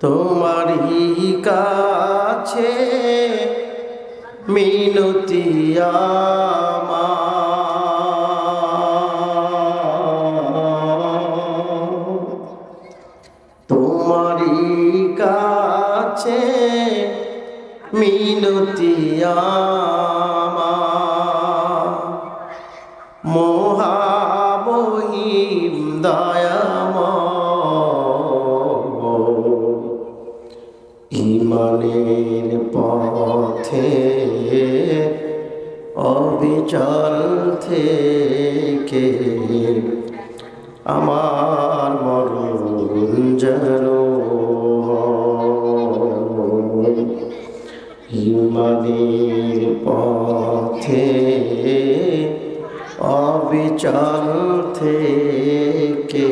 তোমারই কাছে মিনতি তোমারই কাছে মিনতি মহামহিম দয়াময় ইমানের পথে অবিচল থেকে আমার মরণ যেন। ইমানের পথে অবিচল থেকে